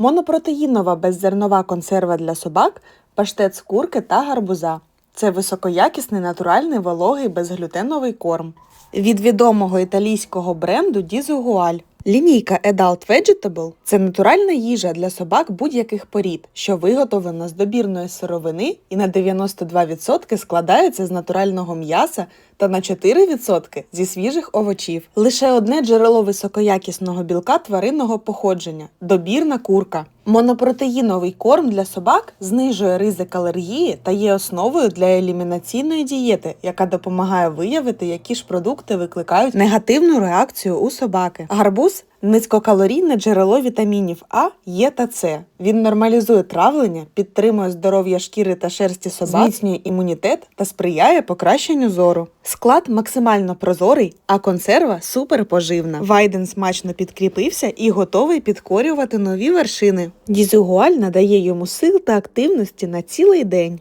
Монопротеїнова беззернова консерва для собак, паштет з курки та гарбуза. Це високоякісний натуральний вологий безглютеновий корм. Від відомого італійського бренду Дізугуаль. Лінійка Adult Vegetable – це натуральна їжа для собак будь-яких порід, що виготовлена з добірної сировини і на 92% складається з натурального м'яса та на 4% зі свіжих овочів. Лише одне джерело високоякісного білка тваринного походження добірна курка. Монопротеїновий корм для собак знижує ризик алергії та є основою для елімінаційної дієти, яка допомагає виявити, які ж продукти викликають негативну реакцію у собаки. Гарбуз низькокалорійне джерело вітамінів А, Е та С. Він нормалізує травлення, підтримує здоров'я шкіри та шерсті собак, зміцнює імунітет та сприяє покращенню зору. Склад максимально прозорий, а консерва суперпоживна. Вайден смачно підкріпився і готовий підкорювати нові вершини. Дізюгуаль надає йому сил та активності на цілий день.